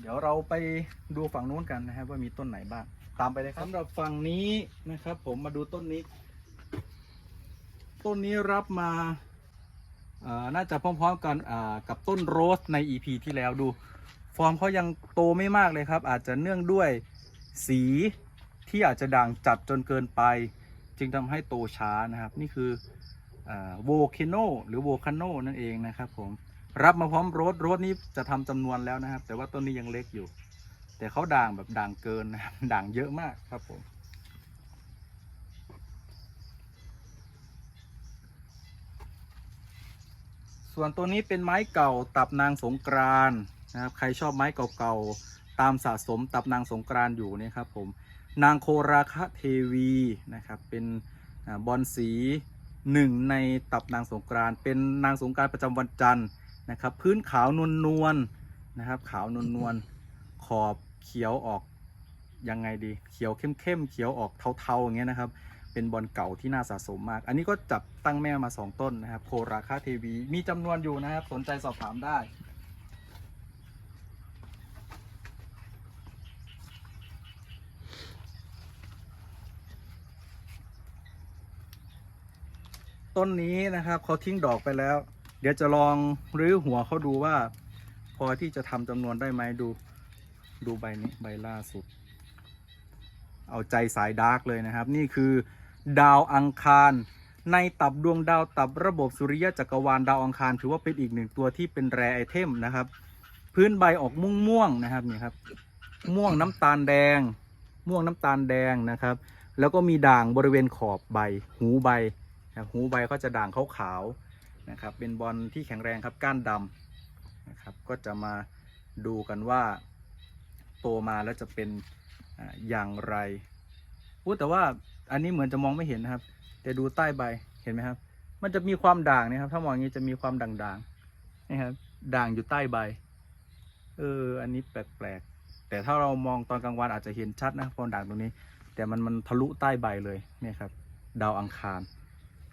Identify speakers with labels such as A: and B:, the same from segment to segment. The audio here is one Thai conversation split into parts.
A: เดี๋ยวเราไปดูฝั่งนู้นกันนะครับว่ามีต้นไหนบ้าง ตามไปเลยครับสำหรับฝั่งนี้นะครับ ผมมาดูต้นนี้ ต้นนี้รับมาน่าจะพร้อมๆกันกับต้นโรสใน EP ที่แล้วดู ฟอร์มเขายังโตไม่มากเลยครับ อาจจะเนื่องด้วยสีที่อาจจะด่างจัดจนเกินไป จึงทำให้โตช้านะครับ นี่คือโวคโนหรือโวคาโนนั่นเองนะครับผม รับมาพร้อมโรสโรสนี้จะทำจำนวนแล้วนะครับ แต่ว่าต้นนี้ยังเล็กอยู่ แต่เขาด่างแบบด่างเกินนะครับด่างเยอะมากครับผมส่วนตัวนี้เป็นไม้เก่าตับนางสงกรานนะครับใครชอบไม้เก่าๆตามสะสมตับนางสงกรานอยู่เนี่ยครับผมนางโคราคะเทวีนะครับเป็นบอลสีหนึ่งในตับนางสงกรานเป็นนางสงกรานประจำวันจันทร์ นะครับ พื้นขาวนวลนวลนะครับ ขาวนวลนวลขอบเขียวออกยังไงดี เขียวเข้มๆเขียวออกเทาๆอย่างเงี้ยนะครับ เป็นบอลเก่าที่น่าสะสมมาก อันนี้ก็จับตั้งแม่มา 2 ต้นนะครับ โคราคาเทวี มีจำนวนอยู่นะครับ สนใจสอบถามได้ต้นนี้นะครับเขาทิ้งดอกไปแล้ว เดี๋ยวจะลองรื้อหัวเขาดูว่า พอที่จะทำจำนวนได้ไหมดูดูใบนี้ใบล่าสุด เอาใจสายดาร์กเลยนะครับ นี่คือดาวอังคาร ในตับดวงดาวตับระบบสุริยะจักรวาลดาวอังคารถือว่าเป็นอีกหนึ่งตัวที่เป็นแรไอเทมนะครับ พื้นใบออกม่วงม่วงนะครับนี่ครับ ม่วงน้ำตาลแดง ม่วงน้ำตาลแดงนะครับ แล้วก็มีด่างบริเวณขอบใบ หูใบนะครับหูใบก็จะด่างขาวๆ นะครับ เป็นบอลที่แข็งแรงครับก้านดำนะครับก็จะมาดูกันว่าโตมาแล้วจะเป็นอย่างไรพูดแต่ว่าอันนี้เหมือนจะมองไม่เห็นนะครับ แต่ดูใต้ใบเห็นไหมครับ มันจะมีความด่างนะครับ ถ้ามองอย่างนี้จะมีความด่างๆนี่ครับด่างอยู่ใต้ใบเอออันนี้แปลกๆ แต่ถ้าเรามองตอนกลางวันอาจจะเห็นชัดนะความด่างตรงนี้ แต่มันมันทะลุใต้ใบเลยเนี่ยครับดาวอังคาร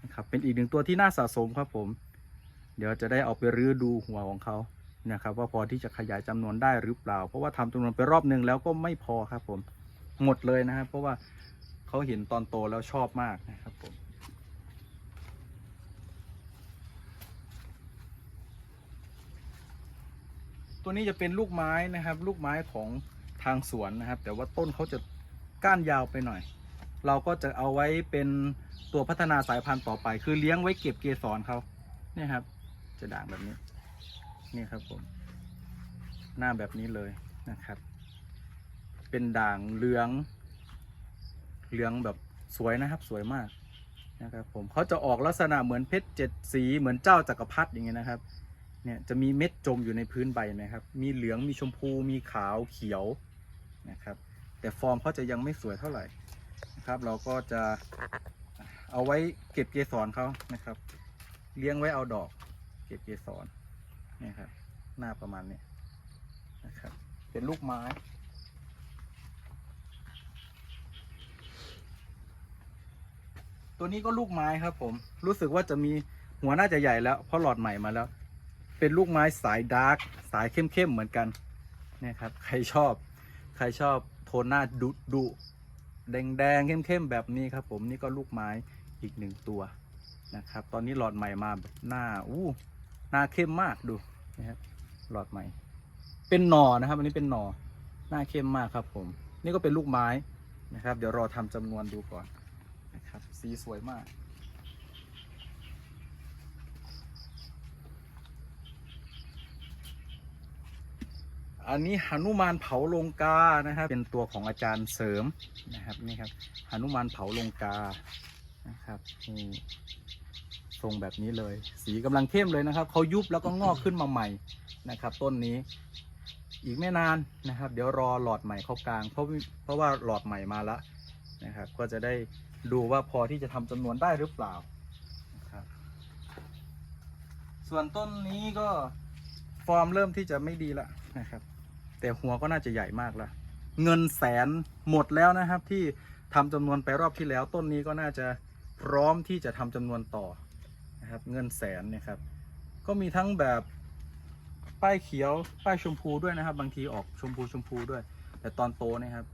A: นะครับเป็นอีกหนึ่งตัวที่น่าสะสมครับผม เดี๋ยวจะได้เอาไปรื้อดูหัวของเขานะครับว่าพอที่จะขยายจำนวนได้หรือเปล่า เพราะว่าทำจำนวนไปรอบหนึ่งแล้วก็ไม่พอครับผมหมดเลยนะครับ เพราะว่าเขาเห็นตอนโตแล้วชอบมากนะครับผมตัวนี้จะเป็นลูกไม้นะครับ ลูกไม้ของทางสวนนะครับ แต่ว่าต้นเขาจะก้านยาวไปหน่อย เราก็จะเอาไว้เป็น ตัวพัฒนาสายพันธุ์ต่อไป คือเลี้ยงไว้เก็บเกสรเขาเนี่ยครับ จะด่างแบบนี้ นี่ครับผม หน้าแบบนี้เลยนะครับ เป็นด่างเหลือง เหลืองแบบสวยนะครับสวยมากนะครับผมเขาจะออกลักษณะเหมือนเพชรเจ็ดสีเหมือนเจ้าจักรพรรดิอย่างเงี้ยนะครับ เนี่ยจะมีเม็ดจมอยู่ในพื้นใบนะครับ มีเหลืองมีชมพู มีขาวเขียวนะครับ แต่ฟอร์มเขาจะยังไม่สวยเท่าไหร่นะครับ เราก็จะ เอาไว้เก็บเกสรเขานะครับ เลี้ยงไว้เอาดอก เก็บเกสรนี่ครับ หน้าประมาณนี้นะครับ เป็นลูกไม้ ตัวนี้ก็ลูกไม้ครับ ผม รู้สึกว่าจะมีหัวน่าจะใหญ่แล้ว เพราะหลอดใหม่มาแล้ว เป็นลูกไม้สายดาร์กสายเข้มๆเหมือนกันนี่ครับ ใครชอบ ใครชอบโทนหน้าดุดุแดงแดงๆเข้มๆแบบนี้ครับ ผมนี่ก็ลูกไม้ อีกหนึ่งตัวนะครับ ตอนนี้หลอดใหม่มาแบบหน้าอู้หน้าเข้มมากดูนะครับหลอดใหม่ เป็นหน่อนะครับ อันนี้เป็นหน่อหน้าเข้มมากครับ ผม นี่ก็เป็นลูกไม้นะครับ เดี๋ยวรอทำจำนวนดูก่อนนะครับ สีสวยมากอันนี้หนุมานเผาลงกานะครับ เป็นตัวของอาจารย์เสริมนะครับนี่ครับหนุมานเผาลงกา นะครับนี่ทรงแบบนี้เลย สีกำลังเข้มเลยนะครับเขายุบแล้วก็งอกขึ้นมาใหม่นะครับ ต้นนี้ อีกไม่นานนะครับ เดี๋ยวรอหลอดใหม่เข้ากลาง เพราะเพราะว่าหลอดใหม่มาแล้วนะครับ ก็จะได้ดูว่าพอที่จะทำจำนวนได้หรือเปล่านะครับ ส่วนต้นนี้ก็ฟอร์มเริ่มที่จะไม่ดีแล้วนะครับ แต่หัวก็น่าจะใหญ่มากแล้วเงินแสนหมดแล้วนะครับ ที่ทำจำนวนไปรอบที่แล้ว ต้นนี้ก็น่าจะ พร้อมที่จะทำจำนวนต่อนะครับเงินแสนเนี่ยครับก็มีทั้งแบบป้ายเขียวป้ายชมพูด้วยนะครับ บางทีออกชมพูชมพูด้วย แต่ตอนโตนะครับ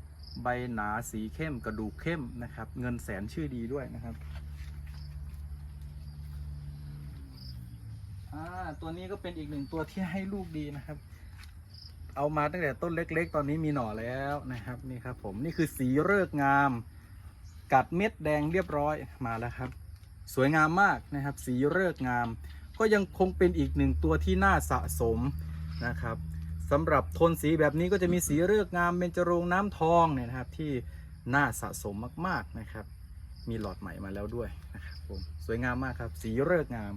A: ใบหนาสีเข้มกระดูกเข้มนะครับ เงินแสนชื่อดีด้วยนะครับตัวนี้ก็เป็นอีกหนึ่งตัวที่ให้ลูกดีนะครับ เอามาตั้งแต่ต้นเล็ก ๆ ตอนนี้มีหน่อแล้วนะครับนี่ครับผมนี่คือสีเริกงาม กัดเม็ดแดงเรียบร้อยมาแล้วครับ สวยงามมากนะครับ สีเลิกงาม ก็ยังคงเป็นอีกหนึ่งตัวที่น่าสะสมนะครับสำหรับโทนสีแบบนี้ก็จะมีสีเลือกงามเป็นจรงน้ำทองเนี่ยนะครับที่น่าสะสมมากๆนะครับ มีหลอดใหม่มาแล้วด้วยนะครับผมสวยงามมากครับ สีเลือกงาม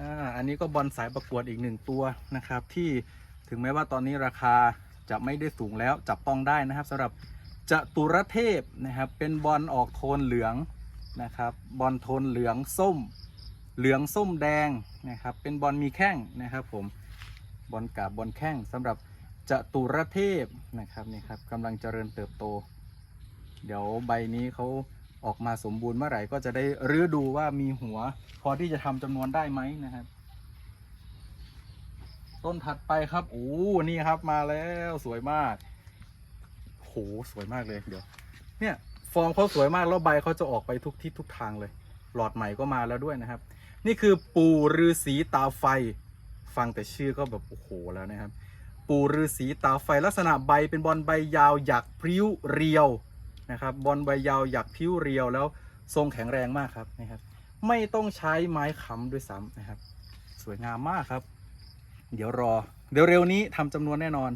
A: อ่าอันนี้ก็บอลสายประกวดอีกหนึ่งตัวนะครับ ที่ถึงแม้ว่าตอนนี้ราคาจะไม่ได้สูงแล้วจับต้องได้นะครับสำหรับจตุรเทพนะครับเป็นบอลออกโทนเหลืองนะครับบอลโทนเหลืองส้ม เหลืองส้มแดงนะครับเป็นบอลมีแข้งนะครับผมบอลกาบบอลแข้งสำหรับจตุรเทพนะครับนี่ครับกำลังเจริญเติบโต เดี๋ยวใบนี้เขา ออกมาสมบูรณ์เมื่อไหร่ก็จะได้รื้อดูว่ามีหัว พอที่จะทำจำนวนได้ไหมนะครับ ต้นถัดไปครับโอ้นี่ครับมาแล้วสวยมากโหสวยมากเลยเดี๋ยว เนี่ย ฟอร์มเขาสวยมากแล้วใบเขาจะออกไปทุกทิศทุกทางเลย หลอดใหม่ก็มาแล้วด้วยนะครับ นี่คือปู่ฤาษีตาไฟ ฟังแต่ชื่อก็แบบโอ้โหแล้วนะครับ ปู่ฤาษีตาไฟลักษณะใบเป็นบอลใบยาวหยักพริ้วเรียว นะครับบอลใบยาวหยักพริ้วเรียวแล้วทรงแข็งแรงมากครับนะครับ ไม่ต้องใช้ไม้ค้ำด้วยซ้ำนะครับ สวยงามมากครับ เดี๋ยวรอ เดี๋ยวเร็วนี้ทำจำนวนแน่นอน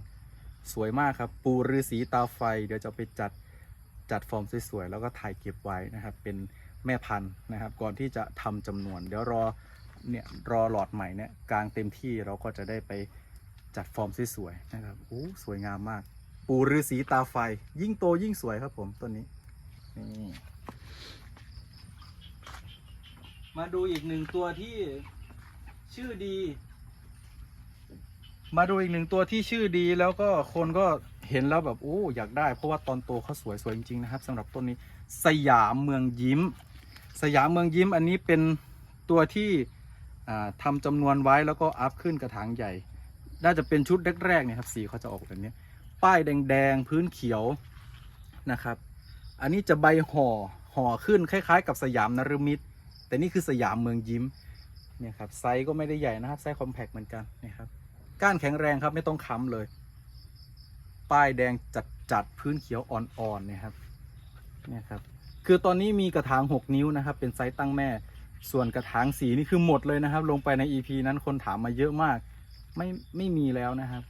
A: สวยมากครับ ปูฤาษีตาไฟ เดี๋ยวจะไปจัดจัดฟอร์มสวยๆแล้วก็ถ่ายเก็บไว้นะครับ เป็นแม่พันธุ์นะครับ ก่อนที่จะทำจำนวน เดี๋ยวรอเนี่ยรอหลอดใหม่เนี่ยกลางเต็มที่เราก็จะได้ไปจัดฟอร์มสวยๆนะครับโอ้สวยงามมาก ปู่ฤาษีตาไฟ ยิ่งโตยิ่งสวยครับผมต้นนี้นี่มาดูอีกหนึ่งตัวที่ชื่อดี มาดูอีกหนึ่งตัวที่ชื่อดีแล้วก็คนก็เห็นแล้วแบบโอ้อยากได้ เพราะว่าตอนโตเขาสวยสวยจริงๆนะครับสำหรับต้นนี้สยามเมืองยิ้ม สยามเมืองยิ้มอันนี้เป็นตัวที่อ่าทำจำนวนไว้แล้วก็อัพขึ้นกระถางใหญ่ น่าจะเป็นชุดแรกๆเนี่ยครับสีเขาจะออกแบบนี้ ป้ายแดงๆพื้นเขียวนะครับ อันนี้จะใบห่อห่อขึ้นคล้าย ๆ กับสยามนฤมิตแต่นี่คือสยามเมืองยิ้มเนี่ยครับไซส์ก็ไม่ได้ใหญ่นะครับไซส์คอมแพคเหมือนกันนะครับก้านแข็งแรงครับไม่ต้องค้ำเลย ป้ายแดงจัดจัดพื้นเขียวอ่อนๆเนี่ยครับเนี่ยครับคือตอนนี้มีกระถาง 6 นิ้วนะครับ เป็นไซส์ตั้งแม่ ส่วนกระถางสีนี่คือหมดเลยนะครับ ลงไปใน EP นั้นคนถามมาเยอะมาก ไม่ไม่มีแล้วนะครับ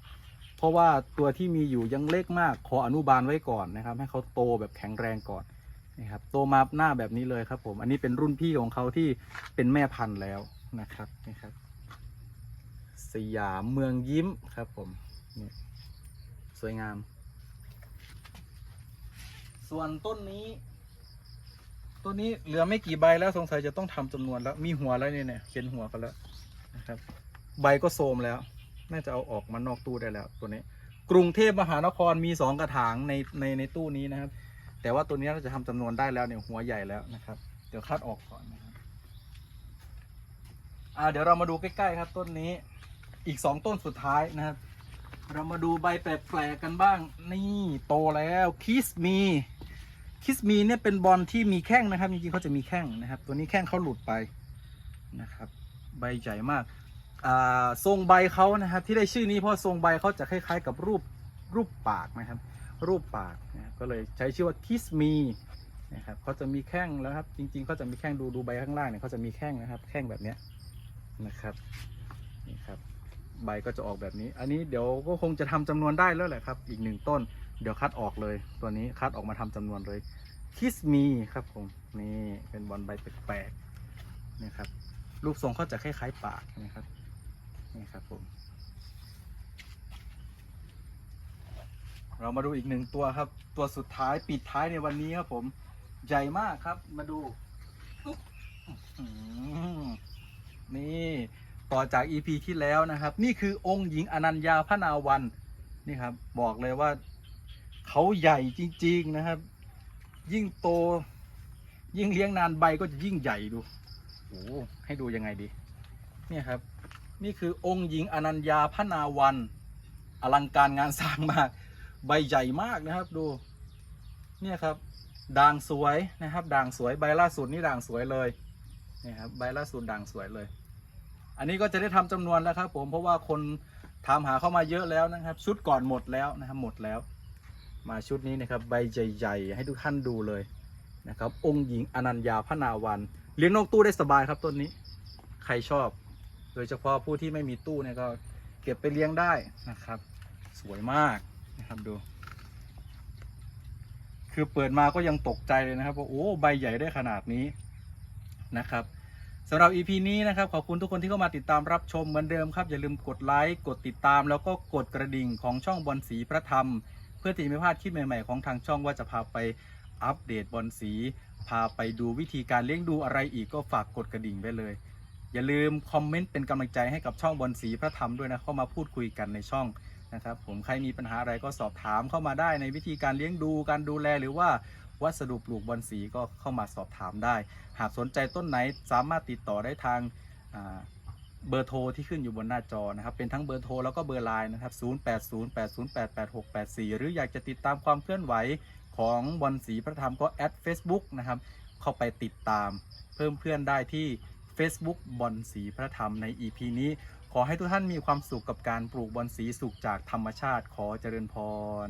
A: เพราะว่าตัวที่มีอยู่ยังเล็กมาก ขออนุบาลไว้ก่อนนะครับ ให้เขาโตแบบแข็งแรงก่อนนะครับ โตมาหน้าแบบนี้เลยครับ ผม อันนี้เป็นรุ่นพี่ของเขาที่เป็นแม่พันธุ์แล้วนะครับนี่ครับ สยามเมืองยิ้มครับ ผมนี่สวยงาม ส่วนต้นนี้ ต้นนี้เหลือไม่กี่ใบแล้วสงสัยจะต้องทำจำนวนแล้ว มีหัวแล้วเนี่ยเนี่ยเขียนหัวกันแล้วนะครับ ใบก็โทรมแล้ว น่าจะเอาออกมานอกตู้ได้แล้วตัวนี้ กรุงเทพมหานครมีสองกระถางในในในตู้นี้นะครับ แต่ว่าตัวนี้เราจะทำจำนวนได้แล้วเนี่ยหัวใหญ่แล้วนะครับ เดี๋ยวคัดออกก่อนนะครับอ่าเดี๋ยวเรามาดูใกล้ๆครับต้นนี้อีกสองต้นสุดท้ายนะครับ เรามาดูใบแปลกๆกันบ้าง นี่โตแล้วคิสมีคิสมีเนี่ยเป็นบอลที่มีแข้งนะครับจริงๆเขาจะมีแข้งนะครับ ตัวนี้แข้งเขาหลุดไปนะครับ ใบใหญ่มาก ทรงใบเขานะครับ ที่ได้ชื่อนี้เพราะทรงใบเขาจะคล้ายๆ กับรูปรูปปากนะครับ รูปปากนะก็เลยใช้ชื่อว่าคิสมีนะครับเขาจะมีแข้งแล้วครับ จริงๆเขาจะมีแข้งดูดูใบข้างล่างเนี่ยเขาจะมีแข้งนะครับ แข้งแบบเนี้ยนะครับนี่ครับใบก็จะออกแบบนี้ อันนี้เดี๋ยวก็คงจะทำจำนวนได้แล้วแหละครับ อีกหนึ่งต้น เดี๋ยวคัดออกเลย ตัวนี้คัดออกมาทำจำนวนเลยคิสมีครับผมนี่เป็นบอลใบแปลกๆนะครับรูปทรงเขาจะคล้ายๆปากนะครับ นี่ครับผม เรามาดูอีกหนึ่งตัวครับ ตัวสุดท้ายปิดท้ายในวันนี้ครับผม ใหญ่มากครับ มาดู นี่ต่อจาก EP ที่แล้วนะครับ นี่คือองค์หญิงอนัญญาพนาวันนี่ครับ บอกเลยว่าเขาใหญ่จริง ๆนะครับ ยิ่งโต ยิ่งเลี้ยงนานใบก็จะยิ่งใหญ่ดูโอ้ให้ดูยังไงดี เนี่ยครับ นี่คือองค์หญิงอนัญญาพนาวัน อลังการงานสร้างมาก ใบใหญ่มากนะครับดู เนี่ยครับด่างสวยนะครับด่างสวยใบล่าสุดนี่ด่างสวยเลยนี่ครับใบล่าสุดด่างสวยเลย อันนี้ก็จะได้ทำจำนวนแล้วครับ ผมเพราะว่าคนถามหาเข้ามาเยอะแล้วนะครับ ชุดก่อนหมดแล้วนะครับหมดแล้ว มาชุดนี้นะครับใบใหญ่ๆให้ทุกท่านดูเลยนะครับ องค์หญิงอนัญญาพนาวันเลี้ยงนกตู้ได้สบายครับต้นนี้ ใครชอบ โดยเฉพาะผู้ที่ไม่มีตู้เนี่ยก็เก็บไปเลี้ยงได้นะครับ สวยมากนะครับดู คือเปิดมาก็ยังตกใจเลยนะครับว่าโอ้ใบใหญ่ได้ขนาดนี้นะครับสำหรับ EP นี้นะครับ ขอบคุณทุกคนที่เข้ามาติดตามรับชมเหมือนเดิมครับ อย่าลืมกดไลค์กดติดตาม แล้วก็กดกระดิ่งของช่องบอลสีพระธรรม เพื่อที่ไม่พลาดคลิปใหม่ๆของทางช่องว่าจะพาไปอัปเดตบอลสี พาไปดูวิธีการเลี้ยงดูอะไรอีกก็ฝากกดกระดิ่งไว้เลย อย่าลืมคอมเมนต์เป็นกำลังใจให้กับช่องบอลสีพระธรรมด้วยนะเข้ามาพูดคุยกันในช่องนะครับผมใครมีปัญหาอะไรก็สอบถามเข้ามาได้ในวิธีการเลี้ยงดูการดูแลหรือว่าวัสดุปลูกบอลสีก็เข้ามาสอบถามได้ หากสนใจต้นไหนสามารถติดต่อได้ทางาเบอร์โทรที่ขึ้นอยู่บนหน้าจอนะครับ เป็นทั้งเบอร์โทรแล้วก็เบอร์ไลน์นะครับ 0808088684 หรืออยากจะติดตามความเคลื่อนไหวของบอลสีพระธรรมก็แอด Facebook นะครับ เข้าไปติดตามเพิ่มเพื่อนได้ที่ Facebook บอลสีพระธรรมใน EP นี้ ขอให้ทุกท่านมีความสุขกับการปลูกบอลสีสุขจากธรรมชาติขอเจริญพร